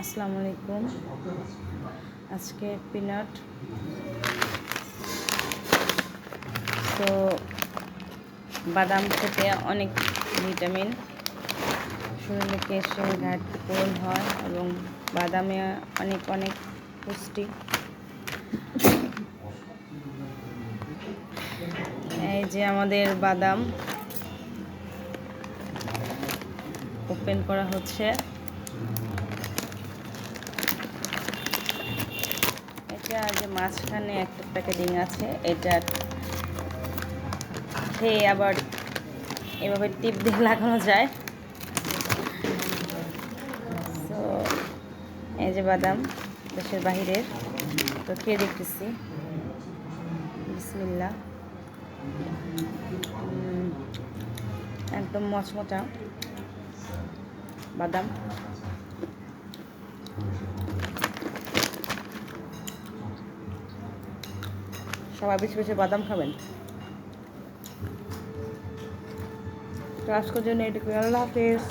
আসসালামু আলাইকুম। আজকে পিনাট। তো বাদাম খেতে অনেক ভিটামিন। শরীরে কেশের ঘাটতি পূরণ হয় এবং বাদামে অনেক অনেক পুষ্টি। এই যে আমাদের বাদাম। ওপেন করা হচ্ছে। এটা যে মাঝখানে একটা প্যাকেটিং আছে, এটা খেয়ে আবার এভাবে টিপ দিয়ে লাগানো যায়। তো এই যে বাদাম, দেশের বাহিরের। তো খেয়ে দেখতেছি। বিসমিল্লা একদম মচমচা বাদাম। সবাই বেশি বেশি বাদাম খাবেন। তো আজকের জন্য এটুকু আল্লাহ হাফেজ।